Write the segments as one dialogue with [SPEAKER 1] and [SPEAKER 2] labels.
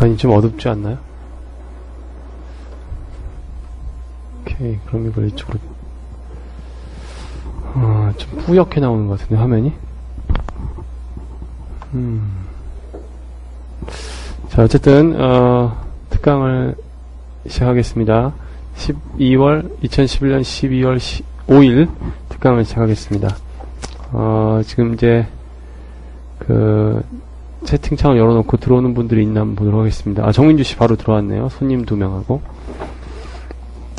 [SPEAKER 1] 많이 좀 어둡지 않나요? 오케이, 그럼 이걸 이쪽으로. 어, 좀 뿌옇게 나오는 것 같은데, 화면이? 음. 자, 어쨌든, 어, 특강을 시작하겠습니다. 12월, 2011년 12월 5일 특강을 시작하겠습니다. 어, 지금 이제, 그, 채팅창을 열어놓고 들어오는 분들이 있나 한번 보도록 하겠습니다. 아, 정민주 씨 바로 들어왔네요. 손님 두 명하고.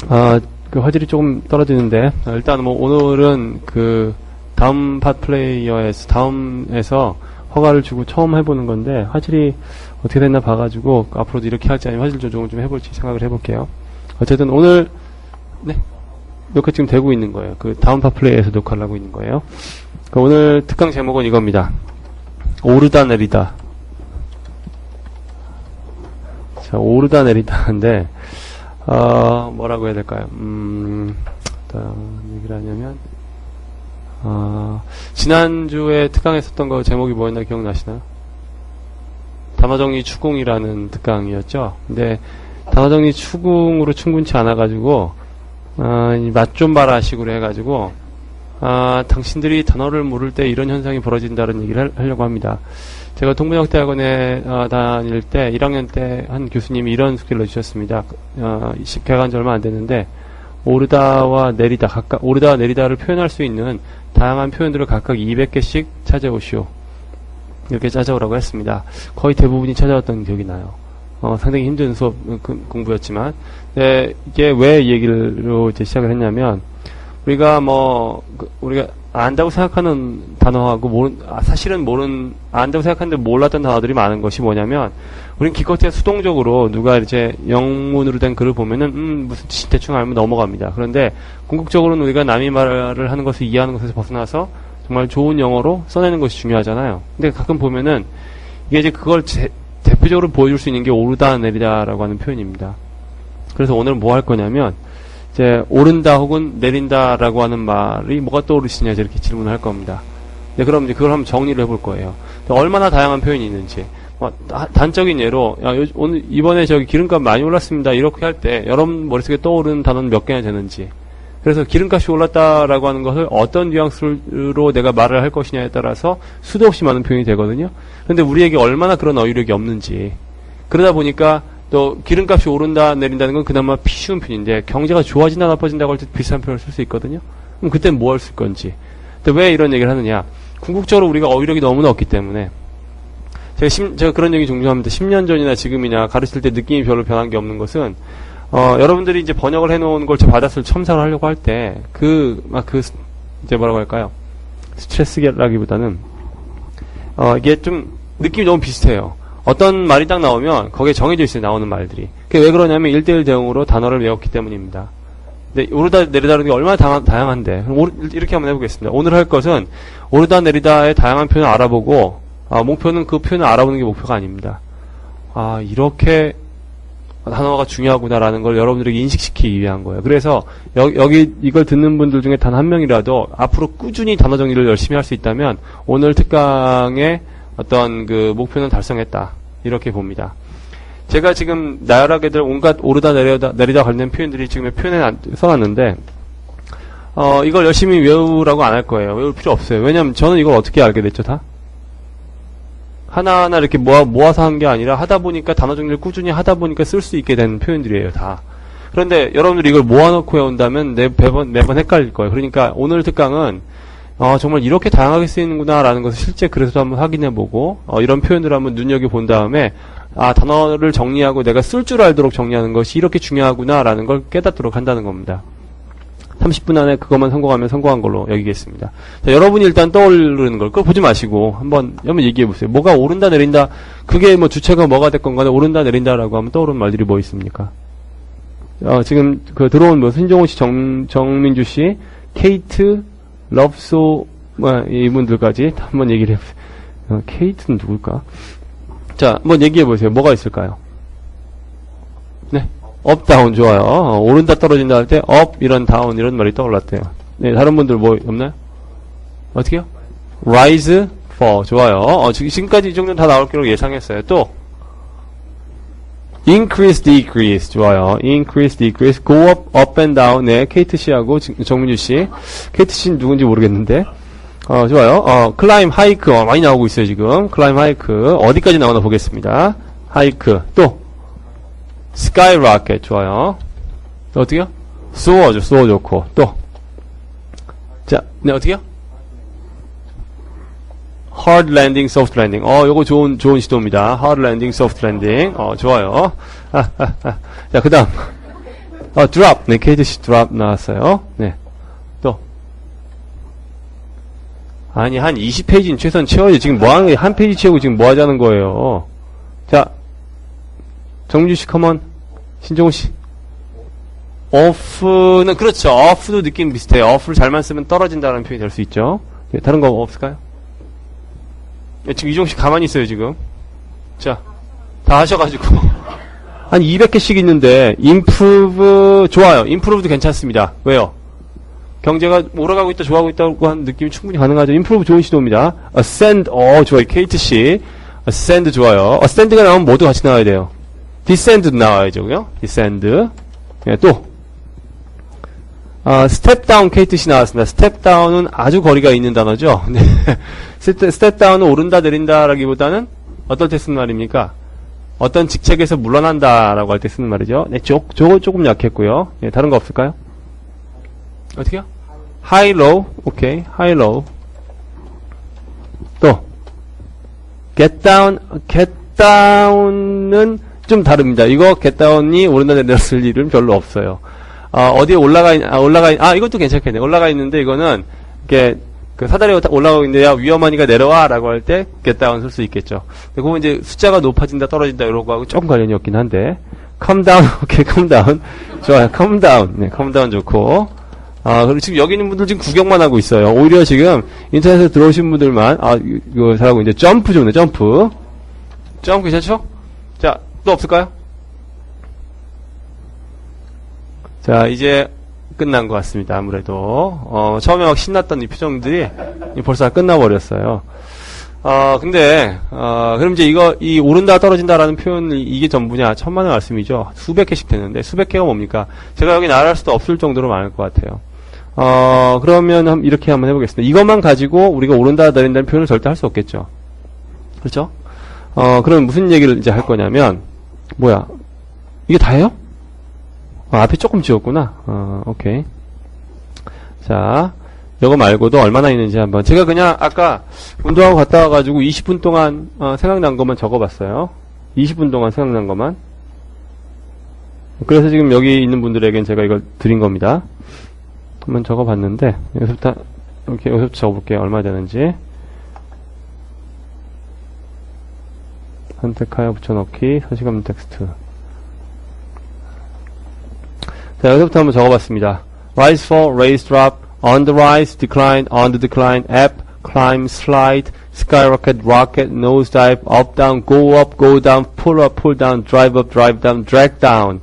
[SPEAKER 1] 아, 그 화질이 조금 떨어지는데, 아, 일단 뭐 오늘은 그 다음 팟 플레이어에서, 다음에서 허가를 주고 처음 해보는 건데, 화질이 어떻게 됐나 봐가지고, 앞으로도 이렇게 할지 아니면 화질 조정을 좀 해볼지 생각을 해볼게요. 어쨌든 오늘, 네. 녹화 지금 되고 있는 거예요. 그 다음 팟 플레이에서 녹화를 하고 있는 거예요. 그 오늘 특강 제목은 이겁니다. 오르다 내리다. 자, 오르다 내리다인데, 어, 뭐라고 해야 될까요? 음, 어떤 얘기를 하냐면, 어, 지난주에 특강에 썼던 거 제목이 뭐였나 기억나시나요? 단어정리 추궁이라는 특강이었죠. 근데, 단어정리 추궁으로 충분치 않아가지고, 어, 맛좀 봐라 식으로 해가지고, 아, 당신들이 단어를 모를 때 이런 현상이 벌어진다는 얘기를 할- 하려고 합니다. 제가 동문학대학원에 어, 다닐 때 1학년 때 한 교수님이 이런 숙제를 내주셨습니다. 어, 개간 지 얼마 안 됐는데 오르다와 내리다 각각 오르다와 내리다를 표현할 수 있는 다양한 표현들을 각각 200개씩 찾아오시오. 이렇게 찾아오라고 했습니다. 거의 대부분이 찾아왔던 기억이 나요. 어, 상당히 힘든 수업 어, 그- 공부였지만 네, 이게 왜이 얘기로 이제 시작을 했냐면 우리가 뭐 그, 우리가 안다고 생각하는 단어하고 모르, 아, 사실은 모르는 안다고 생각하는데 몰랐던 단어들이 많은 것이 뭐냐면 우리는 기껏해야 수동적으로 누가 이제 영문으로 된 글을 보면은 음 무슨 대충 알면 넘어갑니다. 그런데 궁극적으로는 우리가 남이 말을 하는 것을 이해하는 것에서 벗어나서 정말 좋은 영어로 써내는 것이 중요하잖아요. 근데 가끔 보면은 이게 이제 그걸 제- 대표적으로 보여줄 수 있는 게 오르다 내리다라고 하는 표현입니다. 그래서 오늘 뭐 할 거냐면 이제 오른다 혹은 내린다라고 하는 말이 뭐가 떠오르시냐 이렇게 질문을 할 겁니다. 네, 그럼 이제 그걸 한번 정리를 해볼 거예요. 얼마나 다양한 표현이 있는지. 뭐, 다- 단적인 예로 야, 요- 오늘 이번에 저기 기름값 많이 올랐습니다. 이렇게 할 때 여러분 머릿속에 떠오르는 단어는 몇 개나 되는지. 그래서 기름값이 올랐다라고 하는 것을 어떤 뉘앙스로 내가 말을 할 것이냐에 따라서 수도 없이 많은 표현이 되거든요. 그런데 우리에게 얼마나 그런 어휘력이 없는지. 그러다 보니까 또 기름값이 오른다 내린다는 건 그나마 피 쉬운 편인데 경제가 좋아진다 나빠진다고 할 때 비슷한 표현을 쓸 수 있거든요. 그럼 그땐 뭐할수 건지. 근데 왜 이런 얘기를 하느냐? 궁극적으로 우리가 어휘력이 너무나 없기 때문에 제가, 심- 제가 그런 얘기 종종 합니다. 10년 전이나 지금이냐 가르칠 때 느낌이 별로 변한 게 없는 것은 어, 여러분들이 이제 번역을 해놓은 걸 제가 받았을 첨삭을 하려고 할 때 그막그 이제 뭐라고 할까요? 스트레스라기보다는 어, 이게 좀 느낌이 너무 비슷해요. 어떤 말이 딱 나오면 거기에 정해져 있어요. 나오는 말들이. 그게 왜 그러냐면 1대1 대응으로 단어를 외웠기 때문입니다. 근데 오르다 내리다는 게 얼마나 다양, 오르- 이렇게 한번 해보겠습니다. 오늘 할 것은 오르다 내리다의 다양한 표현을 알아보고 아, 목표는 그 표현을 알아보는 게 목표가 아닙니다. 아 이렇게 단어가 중요하구나라는 걸 여러분들에게 인식시키기 위한 거예요. 그래서 여, 여기 이걸 듣는 분들 중에 단 한 명이라도 앞으로 꾸준히 단어 정리를 열심히 할 수 있다면 오늘 특강의 어떤 그 목표는 달성했다 이렇게 봅니다. 제가 지금 나열하게들 온갖 오르다 내려다 내리다 관련 표현들이 지금 표현에 안- 써놨는데 어 이걸 열심히 외우라고 안 할 거예요. 외울 필요 없어요. 왜냐면 저는 이걸 어떻게 알게 됐죠 다? 하나하나 이렇게 모아, 모아서 한 게 아니라 하다 보니까 단어 정리를 꾸준히 하다 보니까 쓸 수 있게 된 표현들이에요, 다. 그런데 여러분들이 이걸 모아놓고 외운다면 내, 매번, 매번 헷갈릴 거예요. 그러니까 오늘 특강은 어, 정말 이렇게 다양하게 쓰이는구나라는 것을 실제 글에서도 한번 확인해보고 어, 이런 표현들을 한번 눈여겨본 다음에 아, 단어를 정리하고 내가 쓸 줄 알도록 정리하는 것이 이렇게 중요하구나라는 걸 깨닫도록 한다는 겁니다. 30분 안에 그것만 성공하면 성공한 걸로 여기겠습니다. 자, 여러분이 일단 떠오르는 걸, 그걸 보지 마시고, 한번, 한번 얘기해 보세요. 뭐가 오른다, 내린다, 그게 뭐 주체가 뭐가 됐건 간에 오른다, 내린다라고 하면 떠오르는 말들이 뭐 있습니까? 어, 지금 그 들어온 뭐, 신종호 씨, 정, 정민주 씨, 케이트, 럽소, 뭐, 이분들까지 한번 얘기를 해보세요. 어, 케이트는 누굴까? 자, 한번 얘기해 보세요. 뭐가 있을까요? 네. 업, 다운 좋아요. 어, 오른다 떨어진다 할 때 업, 이런 다운 이런 말이 떠올랐대요. 네, 다른 분들 뭐 없나요? 어떻게요? rise, fall 좋아요. 어, 지금- 지금까지 이 정도는 다 나올 거라고 예상했어요. 또 increase, decrease. 좋아요. increase, decrease. go up, up and down. 네, 케이트 씨하고 지- 정민주 씨. 케이트 씨는 누군지 모르겠는데. 어, 좋아요. 어, climb, hike. 어, 많이 나오고 있어요, 지금. climb, hike. 어디까지 나오나 보겠습니다. hike. 또, skyrocket. 좋아요. 또 어떻게요? soar죠, soar 좋고. 또. 자, 네, 어떻게요? Hard landing, soft landing. 어, 요거 좋은, 좋은 시도입니다. hard landing, soft landing. 어, 좋아요. 아, 아, 아. 자, 그 다음. 어, drop. 네, 케이트씨 drop 나왔어요. 네. 또. 아니, 한 20페이지는 최소한 채워야지. 지금 뭐 하는 거예요? 한 페이지 채우고 지금 뭐 하자는 거예요? 자. 정민주 씨, 컴온. 신정우 씨. off는, 그렇죠. off도 느낌 비슷해요. off를 잘만 쓰면 떨어진다는 표현이 될 수 있죠. 네, 다른 거 없을까요? 네, 지금 이종씨 가만히 있어요, 지금. 자, 다 하셔가지고. 한 200개씩 있는데, improve, 좋아요. improve도 괜찮습니다. 왜요? 경제가 올라가고 있다, 좋아하고 있다고 하는 느낌이 충분히 가능하죠. improve 좋은 시도입니다. ascend, 어, 좋아요. 케이트씨. ascend 좋아요. ascend가 나오면 모두 같이 나와야 돼요. descend도 나와야죠, 그요? descend. 네, 또. 아, 스텝 다운 케이트씨 나왔습니다. 스텝 다운은 아주 거리가 있는 단어죠. 네. 스텝, 스텝 다운은 오른다 내린다라기보다는 어떨 때 쓰는 말입니까? 어떤 직책에서 물러난다라고 할 때 쓰는 말이죠. 네, 저, 저거 조금 약했고요. 네, 다른 거 없을까요? 어떻게요? high low. 오케이. high low. 또 get down. get down은 좀 다릅니다. 이거 get down이 오른다 쓸 일은 별로 없어요. 어, 어디에 올라가, 있, 아, 올라가, 있, 아, 이것도 괜찮겠네. 올라가 있는데, 이거는, 이게, 그 사다리가 올라가고 있는데, 야, 위험하니까 내려와, 라고 할 때, get down 쓸 수 있겠죠. 근데 그건 이제 숫자가 높아진다, 떨어진다, 이런 거하고 조금 관련이 없긴 한데, come down, 오케이, come down. 좋아요, come down. 네, come down 좋고. 아, 그리고 지금 여기 있는 분들 지금 구경만 하고 있어요. 오히려 지금 인터넷에 들어오신 분들만, 아, 이- 이거 잘하고 이제 점프 좋네, 점프. 점프 괜찮죠? 자, 또 없을까요? 자, 이제 끝난 것 같습니다. 아무래도 어, 처음에 막 신났던 이 표정들이 벌써 다 끝나버렸어요. 어, 근데 어, 그럼 이제 이거 이 오른다 떨어진다라는 표현 이게 전부냐? 천만의 말씀이죠. 수백 개씩 되는데 수백 개가 뭡니까? 제가 여기 나갈 수도 없을 정도로 많을 것 같아요. 어, 그러면 한- 이렇게 한번 해보겠습니다. 이것만 가지고 우리가 오른다 내린다는 표현을 절대 할 수 없겠죠. 그렇죠? 어, 그럼 무슨 얘기를 이제 할 거냐면 뭐야? 이게 다예요? 어, 앞에 조금 지웠구나. 어, 오케이. 자, 이거 말고도 얼마나 있는지 한번. 제가 그냥 아까 운동하고 갔다 와가지고 20분 동안 어, 생각난 것만 적어봤어요. 20분 동안 생각난 것만. 그래서 지금 여기 있는 분들에겐 제가 이걸 드린 겁니다. 한번 적어봤는데 여기서부터 이렇게 여기서부터 적어볼게요. 얼마 되는지. 선택하여 붙여넣기 서식없는 텍스트. 자, 여기서부터 한번 적어봤습니다. rise, fall, raise, drop, on the rise, decline, on the decline, up, climb, slide, skyrocket, rocket, nosedive, up, down, go up, go down, pull up, pull down, drive up, drive down, drag down.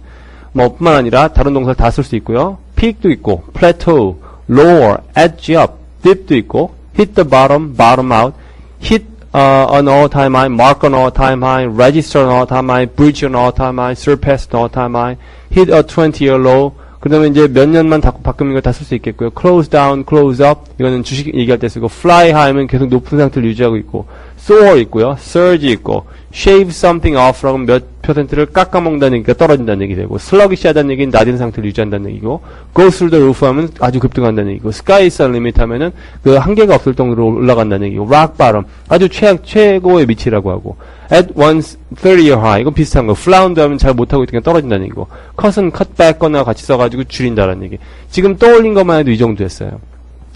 [SPEAKER 1] 뭐 뿐만 아니라 다른 동사를 다 쓸 수 있고요. peak도 있고, plateau, lower, edge up, dip도 있고, hit the bottom, bottom out, hit uh, an all-time high, mark an all-time high, register an all-time high, breach an all-time high, surpass an all-time high, Hit a 20-year low. 그 다음에 이제 몇 년만 다 바꾸는 거다쓸 수 있겠고요. close down, close up. 이거는 주식 얘기할 때 쓰고 fly high면 계속 높은 상태를 유지하고 있고 soar 있고요. surge 있고 shave something off 라고 몇 퍼센트를 깎아먹는다는 얘기가 떨어진다는 얘기 되고 sluggish 하다는 얘기는 낮은 상태를 유지한다는 얘기고 go through the roof 하면 아주 급등한다는 얘기고 sky is limit 하면은 그 한계가 없을 정도로 올라간다는 얘기고 rock bottom. 아주 최, 최고의 위치라고 하고 at once 30year high. 이건 비슷한 거. flounder 하면 잘 못하고 있으니까 떨어진다는 얘기고 cut은 cut back 거나 같이 써가지고 줄인다는 얘기. 지금 떠올린 것만 해도 이 정도 됐어요.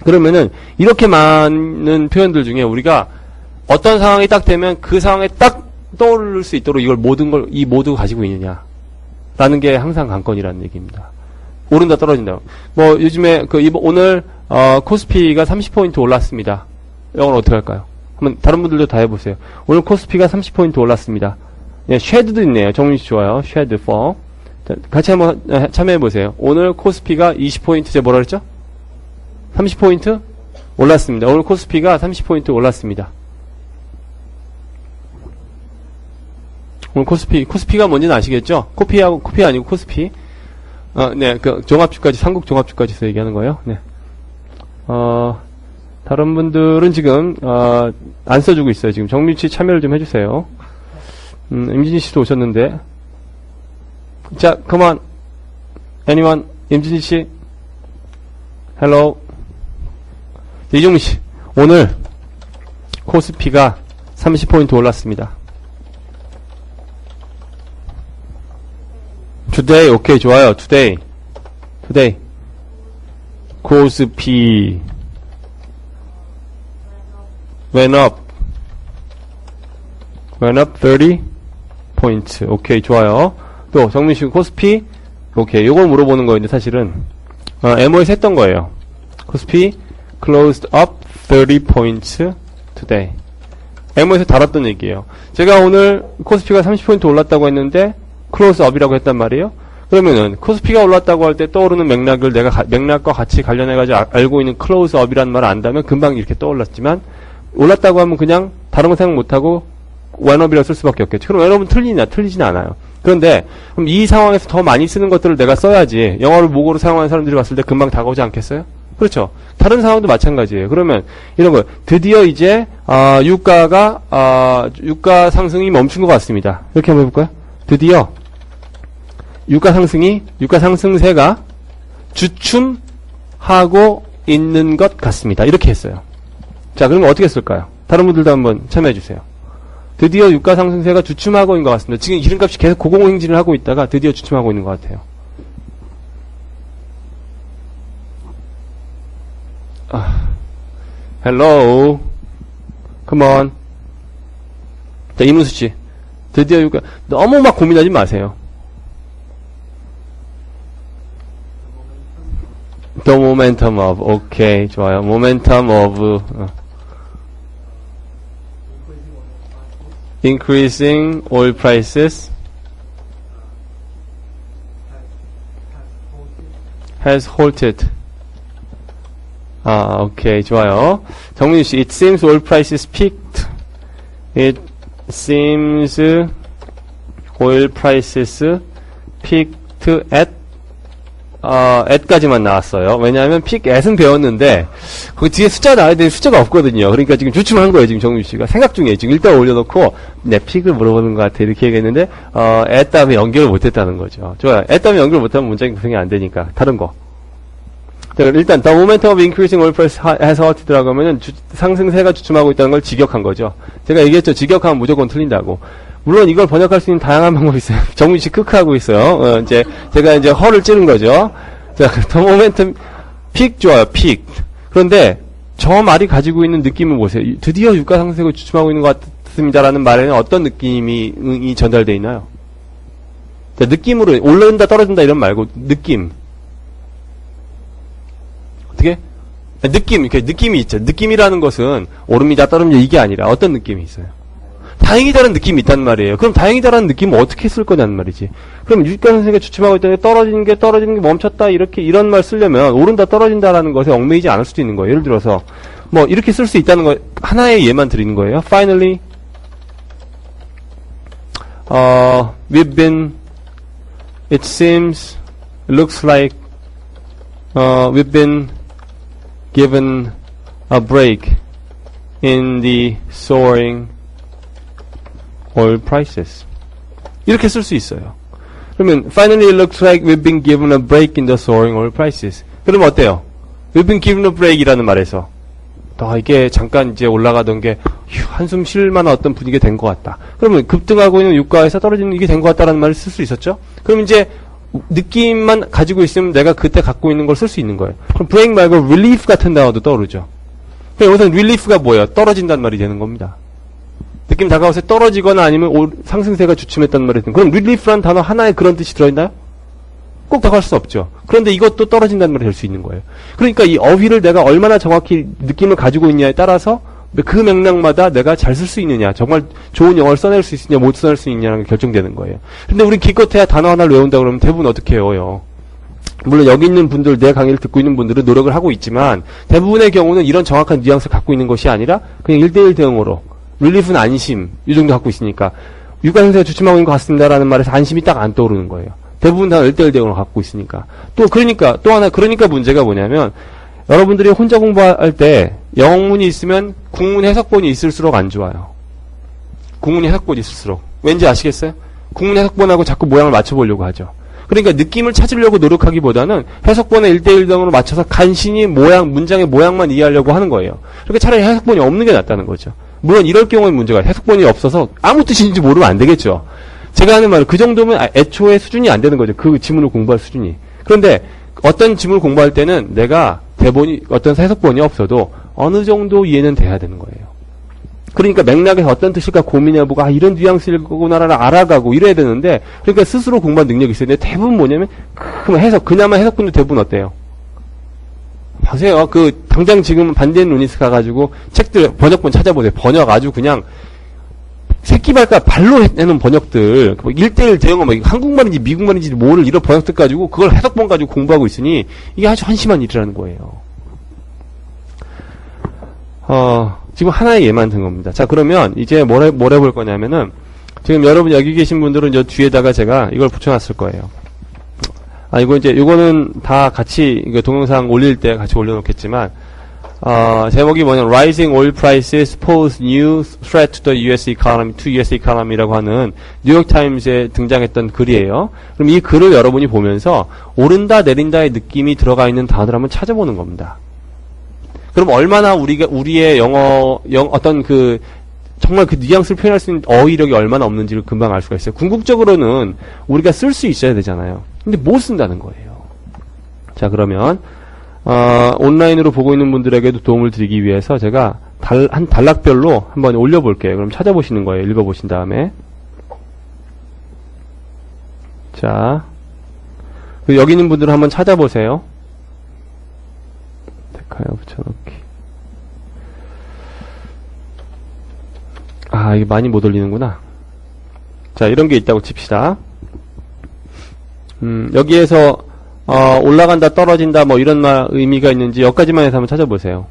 [SPEAKER 1] 그러면은 이렇게 많은 표현들 중에 우리가 어떤 상황이 딱 되면 그 상황에 딱 떠오를 수 있도록 이걸 모든 걸 이 모두 가지고 있느냐 라는 게 항상 관건이라는 얘기입니다. 오른다 떨어진다. 뭐 요즘에 그 이번 오늘 어 코스피가 30포인트 올랐습니다. 이건 어떻게 할까요? 한번 다른 분들도 다 해보세요. 오늘 코스피가 30포인트 올랐습니다. 예, 쉐드도 있네요. 씨 좋아요. 쉐드 4. 자, 같이 한번 어, 참여해 보세요. 오늘 코스피가 20포인트 제가 뭐라 그랬죠? 30포인트 올랐습니다. 오늘 코스피가 30포인트 올랐습니다. 오늘 코스피, 코스피가 뭔지는 아시겠죠? 코피하고, 코피 아니고 코스피. 어, 네, 그, 종합주까지, 삼국 종합주까지서 얘기하는 거예요. 네. 어, 다른 분들은 지금, 어, 안 써주고 있어요. 지금 정민 씨 참여를 좀 해주세요. 음, 임진희 씨도 오셨는데. 자, on. anyone? 임진희 씨. hello. 이종민 씨. 오늘, 코스피가 30포인트 올랐습니다. Today, 오케이, 좋아요. today. today. 코스피 went up. went up 30 포인트. 오케이, 좋아요. 또 정민 씨 코스피 오케이. 요걸 물어보는 거였는데 사실은 어, MO에서 했던 거예요. 코스피 closed up 30 points today. MO에서 다뤘던 얘기예요. 제가 오늘 코스피가 30포인트 올랐다고 했는데 up이라고 했단 말이에요. 그러면은 코스피가 올랐다고 할 때 떠오르는 맥락을 내가 가- 맥락과 같이 관련해 가지고 알고 있는 up이라는 말을 안다면 금방 이렇게 떠올랐지만 올랐다고 하면 그냥 다른 거 생각 못 하고 up이라고 쓸 수밖에 없겠죠. 그럼 여러분 틀리냐? 틀리진 않아요. 그런데 그럼 이 상황에서 더 많이 쓰는 것들을 내가 써야지 영어를 모국어로 사용하는 사람들이 봤을 때 금방 다가오지 않겠어요? 그렇죠. 다른 상황도 마찬가지예요. 그러면 이런 거 드디어 이제 아, 유가가 아, 유가 상승이 멈춘 것 같습니다. 이렇게 한번 해볼까요? 드디어 유가 상승이 유가 상승세가 주춤하고 있는 것 같습니다. 이렇게 했어요. 자, 그러면 어떻게 쓸까요? 다른 분들도 한번 참여해 주세요. 드디어 유가 상승세가 주춤하고 있는 것 같습니다. 지금 기름값이 계속 고공 행진을 하고 있다가 드디어 주춤하고 있는 것 같아요. 아, hello, come on. 자, 이문수 씨, 드디어 유가 너무 막 고민하지 마세요. The momentum of, 오케이, 좋아요. momentum of, 어. increasing oil prices has halted. 아, 오케이, 좋아요. 정민우 씨, it seems oil prices peaked. It seems oil prices peaked at 어, at까지만 나왔어요. 왜냐하면 peak at은 배웠는데 거기 뒤에 숫자 나와야 되는 숫자가 없거든요. 그러니까 지금 주춤한 거예요. 지금 정민 씨가 생각 중에 지금 일단 올려놓고 내 픽을 물어보는 것 같아 이렇게 얘기했는데 어, at 다음에 연결을 못했다는 거죠. 좋아요. at 다음에 연결 못하면 문장이 구성이 안 되니까 다른 거. 자, 일단 the momentum of increasing oil price ha- has halted 들어가면은 주- 상승세가 주춤하고 있다는 걸 직역한 거죠. 제가 얘기했죠. 직역하면 무조건 틀린다고. 물론 이걸 번역할 수 있는 다양한 방법이 있어요. 정민 씨 크크하고 있어요. 어, 이제 제가 이제 허를 찌른 거죠. 자, the momentum 픽 좋아요. 픽. 그런데 저 말이 가지고 있는 느낌을 보세요. 이- 드디어 유가 상승세가 주춤하고 있는 것 같습니다라는 말에는 어떤 느낌이 이 전달되어 있나요? 자, 느낌으로 올라온다 떨어진다 이런 말고 느낌. 어떻게? 아, 느낌, 이렇게 느낌이 있죠. 느낌이라는 것은 오릅니다, 떨어집니다 이게 아니라 어떤 느낌이 있어요? 다행이다라는 느낌이 있단 말이에요. 그럼 다행이다라는 느낌을 어떻게 쓸 거냐는 말이지. 그럼 유가 선생가 주춤하고 있다는데 떨어지는 게 떨어지는 게 멈췄다 이렇게 이런 말 쓰려면 오른다 떨어진다라는 것에 얽매이지 않을 수도 있는 거예요. 예를 들어서 뭐 이렇게 쓸 수 있다는 거 하나의 예만 드리는 거예요. Finally, uh, we've been, it seems, looks like, uh, we've been given a break in the soaring oil prices. 이렇게 쓸 수 있어요. 그러면 finally it looks like we've been given a break in the soaring oil prices. 그럼 어때요? We've been given a break이라는 말에서 아, 이게 잠깐 이제 올라가던 게 휴, 한숨 쉴 만한 어떤 분위기가 된 것 같다. 그러면 급등하고 있는 유가에서 떨어지는 이게 된 것 같다라는 말을 쓸 수 있었죠? 그럼 이제 느낌만 가지고 있으면 내가 그때 갖고 있는 걸 쓸 수 있는 거예요. 그럼 break 말고 relief 같은 단어도 떠오르죠. 여기서 relief가 뭐예요? 떨어진다는 말이 되는 겁니다. 느낌 다가와서 떨어지거나 아니면 올- 상승세가 주춤했다는 말이 되는 그럼 relief라는 단어 하나에 그런 뜻이 들어있나요? 꼭 다가갈 수 없죠. 그런데 이것도 떨어진다는 말이 될 수 있는 거예요. 그러니까 이 어휘를 내가 얼마나 정확히 느낌을 가지고 있냐에 따라서 그 맥락마다 내가 잘 쓸 수 있느냐, 정말 좋은 영어를 써낼 수 있느냐, 못 써낼 수 있느냐는 게 결정되는 거예요. 근데 우리 기껏해야 단어 하나를 외운다 그러면 대부분 어떻게 외워요? 물론 여기 있는 분들, 내 강의를 듣고 있는 분들은 노력을 하고 있지만 대부분의 경우는 이런 정확한 뉘앙스를 갖고 있는 것이 아니라 그냥 1대1 대응으로 릴리프는 안심 이 정도 갖고 있으니까 상세가 주춤하고 있는 것 같습니다라는 말에서 안심이 딱 안 떠오르는 거예요. 대부분 다 1대1 대응을 갖고 있으니까. 또 그러니까 또 하나 그러니까 문제가 뭐냐면 여러분들이 혼자 공부할 때 영문이 있으면 국문 해석본이 있을수록 안 좋아요. 국문 해석본이 있을수록 왠지 아시겠어요? 국문 해석본하고 자꾸 모양을 맞춰보려고 하죠. 그러니까 느낌을 찾으려고 노력하기보다는 해석본의 1대1 등으로 맞춰서 간신히 모양, 문장의 모양만 이해하려고 하는 거예요. 그러니까 차라리 해석본이 없는 게 낫다는 거죠. 물론 이럴 경우에 문제가 해석본이 없어서 아무 뜻인지 모르면 안 되겠죠. 제가 하는 말은 그 정도면 아, 애초에 수준이 안 되는 거죠. 그 지문을 공부할 수준이. 그런데 어떤 지문을 공부할 때는 내가 대본이 어떤 해석본이 없어도 어느 정도 이해는 돼야 되는 거예요. 그러니까 맥락에서 어떤 뜻일까 고민해보고 아 이런 뉘앙스일 거구나를 알아가고 이래야 되는데 그러니까 스스로 공부한 능력이 있어야 되는데 대부분 뭐냐면 그 해석 그나마 해석본도 대부분 어때요? 보세요. 그 당장 지금 반대인 루니스 가가지고 책들 번역본 찾아보세요. 번역 아주 그냥 새끼발가 발로 해놓은 번역들 뭐 1대1 대응어 뭐 한국말인지 미국말인지 모를 이런 번역들 가지고 그걸 해석본 가지고 공부하고 있으니 이게 아주 한심한 일이라는 거예요. 어, 지금 하나의 예만 든 겁니다. 자, 그러면 이제 뭘, 해, 뭘 해볼 거냐면은, 지금 여러분 여기 계신 분들은 저 뒤에다가 제가 이걸 붙여놨을 거예요. 아, 이거 이제, 이거는 다 같이, 동영상 올릴 때 같이 올려놓겠지만, 어, 제목이 뭐냐면, Rising Oil Prices Pose New Threat to the US Economy, to US Economy라고 하는 뉴욕타임즈에 등장했던 글이에요. 그럼 이 글을 여러분이 보면서, 오른다, 내린다의 느낌이 들어가 있는 단어를 한번 찾아보는 겁니다. 그럼 얼마나 우리가 우리의 영어 영 어떤 그 정말 그 뉘앙스를 표현할 수 있는 어휘력이 얼마나 없는지를 금방 알 수가 있어요. 궁극적으로는 우리가 쓸 수 있어야 되잖아요. 근데 못 쓴다는 거예요. 자 그러면 어, 온라인으로 보고 있는 분들에게도 도움을 드리기 위해서 제가 달, 한 단락별로 한번 올려볼게요. 그럼 찾아보시는 거예요. 읽어보신 다음에 자그 여기 있는 분들은 한번 찾아보세요. 데카야 붙여넣기. 아, 이게 많이 못 올리는구나. 자, 이런 게 있다고 칩시다. 음, 여기에서, 어, 올라간다, 떨어진다, 뭐 이런 말, 의미가 있는지 여기까지만 해서 한번 찾아보세요.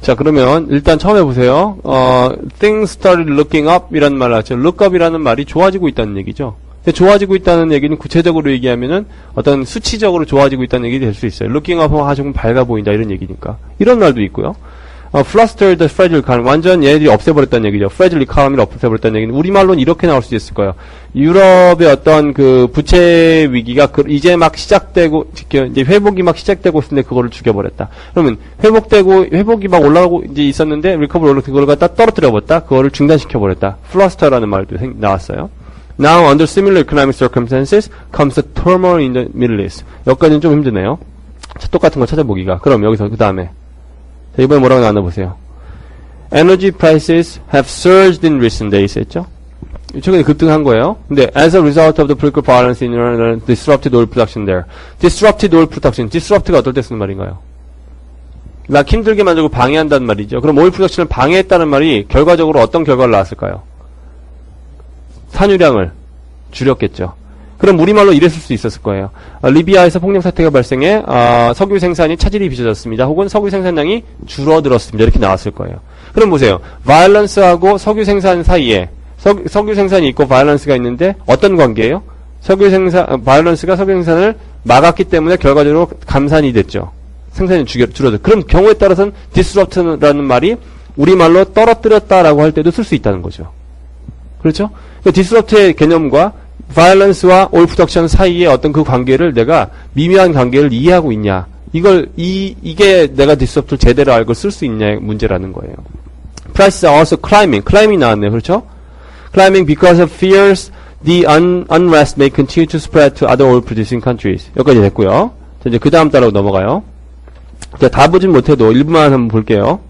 [SPEAKER 1] 자, 그러면 일단 처음 해보세요. 어, things started looking up 이라는 말 look up이라는 말이 좋아지고 있다는 얘기죠. 근데 좋아지고 있다는 얘기는 구체적으로 얘기하면은 어떤 수치적으로 좋아지고 있다는 얘기 될 수 있어요. looking up 아, 조금 밝아 보인다 이런 얘기니까. 이런 말도 있고요. 어, flustered fragile economy. 완전 얘네들이 없애버렸다는 얘기죠. fragile economy를 없애버렸다는 얘기는 우리말로는 이렇게 나올 수 있을 거예요. 유럽의 어떤 그 부채 위기가 그 이제 막 시작되고, 이제 회복이 막 시작되고 있는데 그거를 죽여버렸다. 그러면 회복되고, 회복이 막 올라가고 이제 있었는데 리커버리 올라 그걸 갖다 떨어뜨려버렸다. 그거를 중단시켜버렸다. fluster라는 말도 생, 나왔어요. Now under similar economic circumstances comes the turmoil in the Middle East. 여기까지는 좀 힘드네요. 자, 똑같은 거 찾아보기가. 그럼 여기서 그 다음에 자, 이번에 뭐라고 나왔나 보세요. Energy prices have surged in recent days 했죠? 최근에 급등한 거예요. 근데 as a result of the political violence in Iran, disrupted oil production there. disrupted oil production. disrupt가 어떨 때 쓰는 말인가요? 막 힘들게 만들고 방해한다는 말이죠. 그럼 오일 프로덕션을 방해했다는 말이 결과적으로 어떤 결과를 낳았을까요? 산유량을 줄였겠죠. 그럼 우리말로 이랬을 수 있었을 거예요. 어, 리비아에서 폭력 사태가 발생해 어, 석유 생산이 차질이 빚어졌습니다. 혹은 석유 생산량이 줄어들었습니다. 이렇게 나왔을 거예요. 그럼 보세요. 바이런스하고 석유 생산 사이에 석, 석유 생산이 있고 바이런스가 있는데 어떤 관계예요? 석유 생산 바이런스가 석유 생산을 막았기 때문에 결과적으로 감산이 됐죠. 생산이 줄어들. 그럼 경우에 따라서는 disrupt라는 말이 우리말로 떨어뜨렸다라고 할 때도 쓸 수 있다는 거죠. 그렇죠? 그 disrupt의 개념과 oil production 사이의 어떤 그 관계를 내가 미묘한 관계를 이해하고 있냐. 이걸, 이, 이게 내가 disrupt를 제대로 알고 쓸 수 있냐의 문제라는 거예요. prices are also climbing. climbing 나왔네요. 그렇죠? climbing because of fears the un, unrest may continue to spread to other oil producing countries. 여기까지 됐고요. 자, 이제 그 다음 따라고 넘어가요. 자, 다 보진 못해도 일부만 한번 볼게요.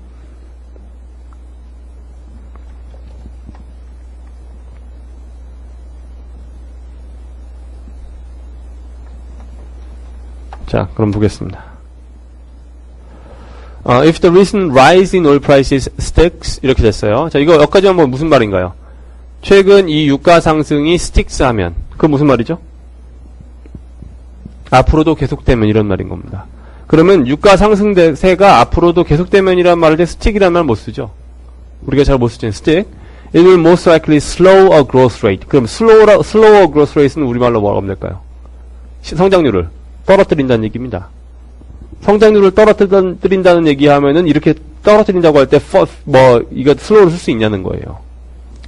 [SPEAKER 1] 자, 그럼 보겠습니다. 어, if the recent rise in oil prices sticks 이렇게 됐어요. 자, 이거 여기까지 한번 무슨 말인가요? 최근 이 유가 상승이 sticks 하면 그 무슨 말이죠? 앞으로도 계속되면 이런 말인 겁니다. 그러면 유가 상승세가 앞으로도 계속되면이란 말을 때 스틱이라는 말못 쓰죠. 우리가 잘 못 쓰죠. 스틱. It will most likely slow a growth rate. 그럼 slow, slow a growth rate는 우리말로 뭐라고 하면 될까요? 시- 성장률을 떨어뜨린다는 얘기입니다. 성장률을 떨어뜨린다는 얘기하면은 이렇게 떨어뜨린다고 할 때 뭐 이거 슬로우를 쓸 수 있냐는 거예요.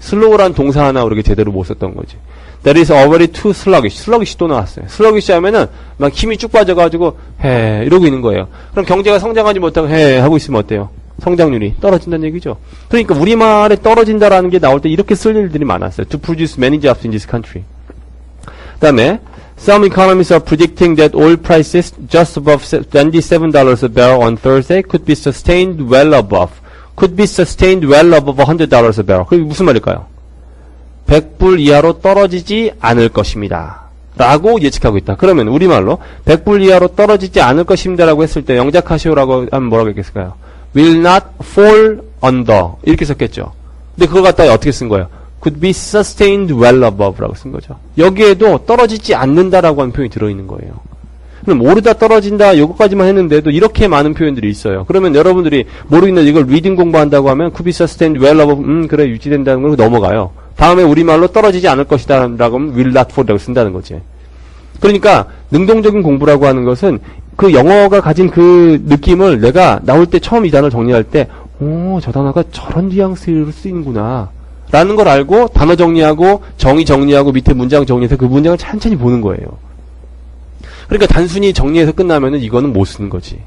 [SPEAKER 1] 슬로우란 동사 하나 우리가 제대로 못 썼던 거지. That is already too sluggish. sluggish 또 나왔어요. sluggish 하면은 막 힘이 쭉 빠져가지고 해 이러고 있는 거예요. 그럼 경제가 성장하지 못하고 해 하고 있으면 어때요? 성장률이 떨어진다는 얘기죠. 그러니까 우리말에 떨어진다라는 게 나올 때 이렇게 쓸 일들이 많았어요. To produce many jobs in this country. 그 다음에 Some economists are predicting that oil prices just above $27 a barrel on Thursday could be sustained well above, could be sustained well above $100 a barrel. 그게 무슨 말일까요? 100불 이하로 떨어지지 않을 것입니다. 라고 예측하고 있다. 그러면 우리말로 100불 이하로 떨어지지 않을 것입니다라고 했을 때 영작하시오라고 하면 뭐라고 했겠을까요? will not fall under 이렇게 썼겠죠. 근데 그걸 갖다가 어떻게 쓴 거예요? Could be sustained well above라고 쓴 거죠. 여기에도 떨어지지 않는다라고 하는 표현이 들어있는 거예요. 그럼 오르다 떨어진다 요거까지만 했는데도 이렇게 많은 표현들이 있어요. 그러면 여러분들이 모르겠는데 이걸 리딩 공부한다고 하면 could be sustained well above 음 그래 유지된다는 걸 넘어가요. 다음에 우리말로 떨어지지 않을 것이다 라고 하면 will not fall이라고 쓴다는 거지. 그러니까 능동적인 공부라고 하는 것은 그 영어가 가진 그 느낌을 내가 나올 때 처음 이 단어를 정리할 때, 오, 저 단어가 저런 뉘앙스로 쓰이는구나. 라는 걸 알고 단어 정리하고 정의 정리하고 밑에 문장 정리해서 그 문장을 천천히 보는 거예요. 그러니까 단순히 정리해서 끝나면은 이거는 못 쓰는 거지.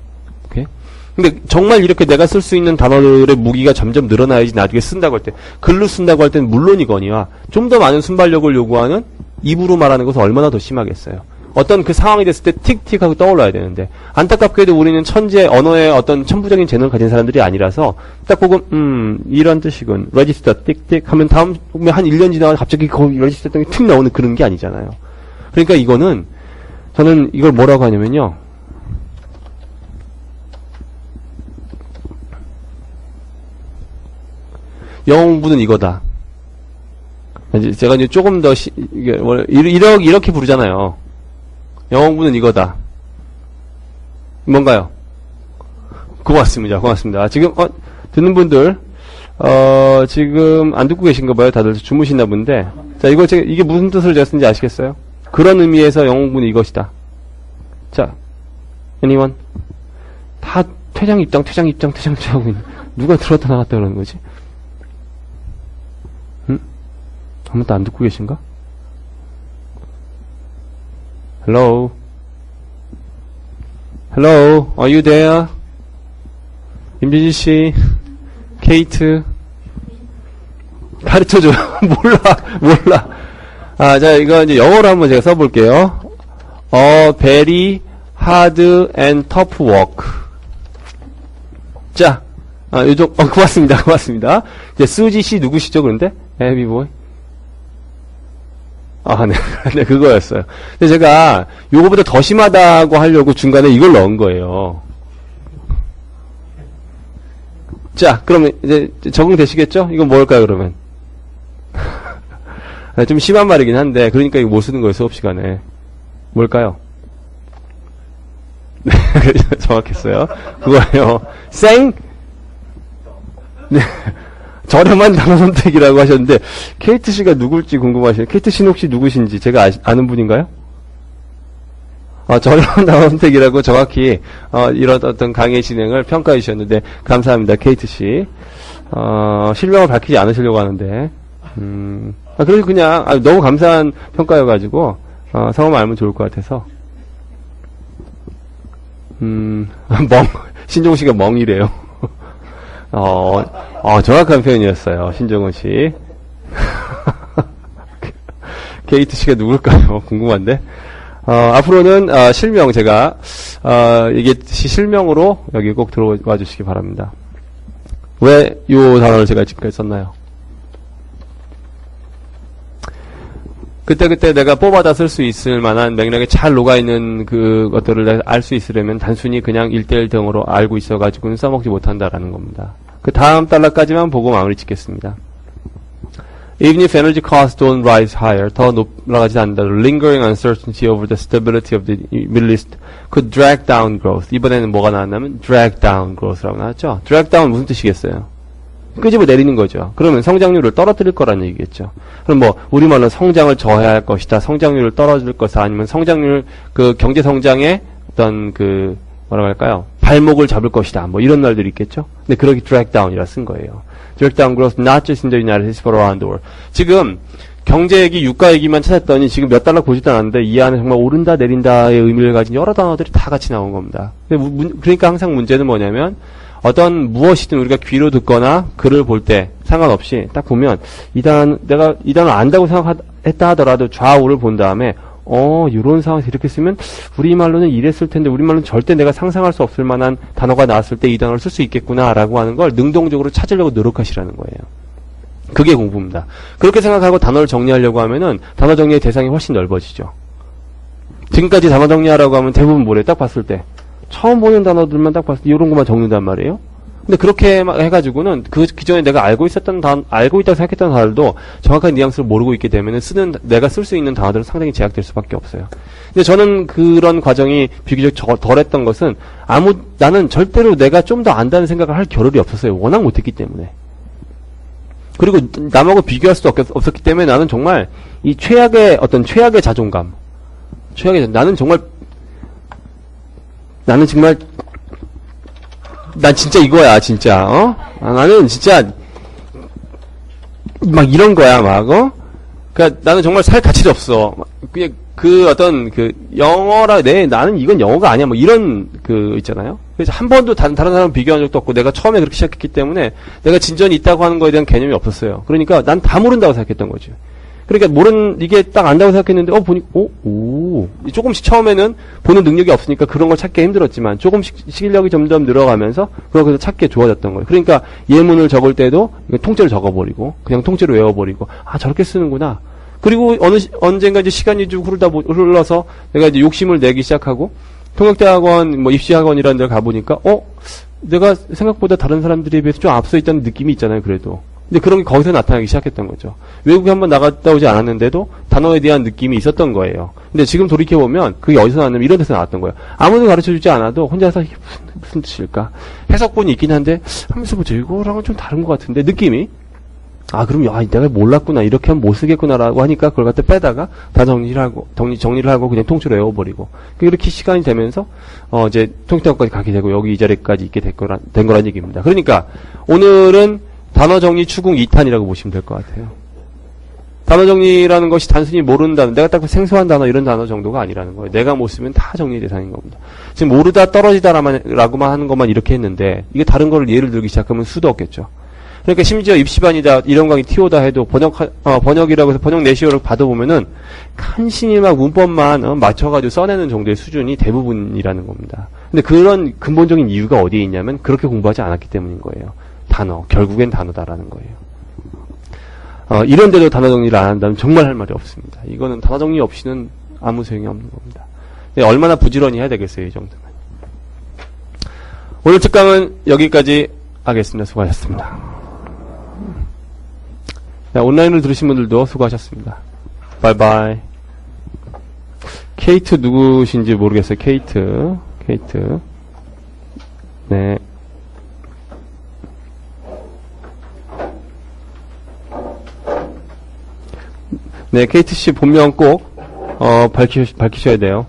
[SPEAKER 1] 근데 정말 이렇게 내가 쓸 수 있는 단어들의 무기가 점점 늘어나야지 나중에 쓴다고 할 때, 글로 쓴다고 할 때는 물론이거니와 좀 더 많은 순발력을 요구하는 입으로 말하는 것은 얼마나 더 심하겠어요. 어떤 그 상황이 됐을 때 틱틱 하고 떠올라야 되는데 안타깝게도 우리는 천재 언어의 어떤 천부적인 재능을 가진 사람들이 아니라서 딱 보고 음 이런 뜻이군 레지스터 틱틱 하면 다음에 한 1년 지나가 갑자기 거기 레지스터 등이 툭 나오는 그런 게 아니잖아요. 그러니까 이거는 저는 이걸 뭐라고 하냐면요. 영어 공부는 이거다. 제가 이제 조금 더 시, 원래 이렇게, 이렇게 부르잖아요. 영어 공부는 이거다. 뭔가요? 고맙습니다. 고맙습니다. 지금 어, 듣는 분들 어, 지금 안 듣고 계신가 봐요. 다들 주무시나 본데. 자, 이거 제가 이게 무슨 뜻을 쓴지 아시겠어요? 그런 의미에서 영어 공부는 이것이다. 자, anyone? 다 퇴장 입장, 퇴장 입장, 퇴장 입장 하고 있는. 누가 들었다 나갔다 그러는 거지? 응? 아무도 안 듣고 계신가? Hello? Hello? Are you there? 임진지 씨, 케이트. 가르쳐줘요. 몰라, 몰라. 아, 자, 이거 이제 영어로 한번 제가 써볼게요. A very hard and tough work. 자, 아, 요즘, 어, 고맙습니다. 고맙습니다. 이제 수지 씨 누구시죠, 그런데? 에비보이? 아, 네. 네, 그거였어요. 근데 제가 요거보다 더 심하다고 하려고 중간에 이걸 넣은 거예요. 자, 그러면 이제 적응되시겠죠? 이건 뭘까요, 그러면? 네, 좀 심한 말이긴 한데, 그러니까 이거 못 쓰는 거예요, 수업 시간에. 뭘까요? 네, 정확했어요. 그거예요. 생? 네. 저렴한 단어 선택이라고 하셨는데, 케이트 씨가 누굴지 궁금하시네요. 케이트 씨는 혹시 누구신지 제가 아, 는 분인가요? 아, 저렴한 단어 선택이라고 정확히, 어, 이런 어떤 강의 진행을 평가해 주셨는데, 감사합니다. 케이트 씨. 어, 실명을 밝히지 않으시려고 하는데, 음, 아, 그래서 그냥, 아, 너무 감사한 평가여가지고, 어, 성함 알면 좋을 것 같아서. 음, 멍, 신종 씨가 멍이래요. 어, 어, 정확한 표현이었어요. 신정은 씨. 게이트 씨가 누굴까요? 궁금한데. 어, 앞으로는, 어, 실명, 제가, 어, 얘기했듯이 실명으로 여기 꼭 들어와 주시기 바랍니다. 왜 이 단어를 제가 지금까지 썼나요? 그때 그때 내가 뽑아다 쓸 수 있을 만한 맥락에 잘 녹아있는 그 것들을 알 수 있으려면 단순히 그냥 1대1 등으로 알고 있어가지고는 써먹지 못한다라는 겁니다. 그 다음 달러까지만 보고 마무리 짓겠습니다. Even if energy costs don't rise higher, 더 올라가지 않는다. Lingering uncertainty over the stability of the Middle East could drag down growth. 이번에는 뭐가 나왔냐면 drag down growth라고 나왔죠. drag down 무슨 뜻이겠어요? 끄집어 내리는 거죠. 그러면 성장률을 떨어뜨릴 거라는 얘기겠죠. 그럼 뭐 우리말로 성장을 저해할 것이다. 성장률을 떨어질 것이다. 아니면 성장률 그 경제 성장의 어떤 그 뭐라고 할까요? 발목을 잡을 것이다. 뭐 이런 말들이 있겠죠. 근데 drag down이라 쓴 거예요. drag down growth not just in the United States but around the world. 지금 경제 얘기, 유가 얘기만 찾았더니 지금 몇 달러 보지도 않았는데 이 안에 정말 오른다 내린다의 의미를 가진 여러 단어들이 다 같이 나온 겁니다. 문- 그러니까 항상 문제는 뭐냐면 어떤 무엇이든 우리가 귀로 듣거나 글을 볼 때 상관없이 딱 보면 이단 내가 이 단어 안다고 생각했다 하더라도 좌우를 본 다음에 어 이런 상황에서 이렇게 쓰면 우리말로는 이랬을 텐데 우리말로는 절대 내가 상상할 수 없을 만한 단어가 나왔을 때 이 단어를 쓸 수 있겠구나라고 하는 걸 능동적으로 찾으려고 노력하시라는 거예요. 그게 공부입니다. 그렇게 생각하고 단어를 정리하려고 하면은 단어 정리의 대상이 훨씬 넓어지죠. 지금까지 단어 정리하라고 하면 대부분 뭐래? 딱 봤을 때 처음 보는 단어들만 딱 봤을 때 이런 것만 적는단 말이에요. 근데 그렇게 막 해가지고는 그 기존에 내가 알고 있었던 단 알고 있다고 생각했던 단어들도 정확한 뉘앙스를 모르고 있기 때문에 쓰는 내가 쓸 수 있는 단어들은 상당히 제약될 수밖에 없어요. 근데 저는 그런 과정이 비교적 저- 덜 했던 것은 아무 나는 절대로 내가 좀 더 안다는 생각을 할 겨를이 없었어요. 워낙 못했기 때문에. 그리고 남하고 비교할 수도 없, 없었기 때문에 나는 정말 이 최악의 어떤 최악의 자존감, 최악의 자- 나는 정말 나는 정말 난 진짜 이거야 진짜 어? 아, 나는 진짜 막 이런 거야 막 어? 그니까 나는 정말 살 가치도 없어. 막 그냥 그 어떤 그 영어라 내 나는 이건 영어가 아니야 뭐 이런 그 있잖아요. 그래서 한 번도 다른 다른 사람 비교한 적도 없고 내가 처음에 그렇게 시작했기 때문에 내가 진전이 있다고 하는 거에 대한 개념이 없었어요. 그러니까 난 다 모른다고 생각했던 거죠 그러니까 모른 이게 딱 안다고 생각했는데 어 보니 어오 조금씩 처음에는 보는 능력이 없으니까 그런 걸 찾기 힘들었지만 조금씩 실력이 점점 늘어가면서 그렇게 찾기 좋아졌던 거예요. 그러니까 예문을 적을 때도 통째로 적어버리고 그냥 통째로 외워버리고 아 저렇게 쓰는구나. 그리고 어느 시- 언젠가 이제 시간이 쭉 흐르다 보- 흘러서 내가 이제 욕심을 내기 시작하고 통역대학원 뭐 입시학원이라는 데를 가보니까 어 내가 생각보다 다른 사람들에 비해서 좀 앞서 있다는 느낌이 있잖아요. 그래도 근데 그런 게 거기서 나타나기 시작했던 거죠. 외국에 한번 나갔다 오지 않았는데도 단어에 대한 느낌이 있었던 거예요. 근데 지금 돌이켜보면 그게 어디서 나왔냐면 이런 데서 나왔던 거예요. 아무도 가르쳐 주지 않아도 혼자서 이게 무슨, 무슨 뜻일까? 해석본이 있긴 한데 하면서 뭐죠? 이거랑은 좀 다른 것 같은데 느낌이 아, 그럼, 아, 내가 몰랐구나. 이렇게 하면 못 쓰겠구나라고 하니까 그걸 갖다 빼다가 다 정리를 하고, 정리, 정리를 하고 그냥 통째로 외워버리고. 이렇게 시간이 되면서, 어, 이제 통역대학까지 가게 되고 여기 이 자리까지 있게 된 거란, 된 거란 얘기입니다. 그러니까 오늘은 단어 정리 추궁 2탄이라고 보시면 될 것 같아요. 단어 정리라는 것이 단순히 단어, 내가 딱 생소한 단어 이런 단어 정도가 아니라는 거예요. 내가 못 쓰면 다 정리 대상인 겁니다. 지금 모르다 떨어지다라고만 하는 것만 이렇게 했는데 이게 다른 거를 예를 들기 시작하면 수도 없겠죠. 그러니까 심지어 입시반이다 이런 강의 튀오다 해도 번역 어, 번역이라고 해서 번역 내시어를 받아보면은 간신히 막 문법만 어, 맞춰가지고 써내는 정도의 수준이 대부분이라는 겁니다. 근데 그런 근본적인 이유가 어디에 있냐면 그렇게 공부하지 않았기 때문인 거예요. 단어 결국엔 단어다라는 거예요. 어, 이런데도 단어 정리를 안 한다면 정말 할 말이 없습니다. 이거는 단어 정리 없이는 아무 소용이 없는 겁니다. 네, 얼마나 부지런히 해야 되겠어요, 이 정도면. 오늘 특강은 여기까지 하겠습니다. 수고하셨습니다. 네, 온라인으로 들으신 분들도 수고하셨습니다. 바이바이. 케이트 누구신지 모르겠어요. 케이트. 케이트. 네. 네, 씨 본명 꼭, 어, 밝히, 밝히셔야 돼요.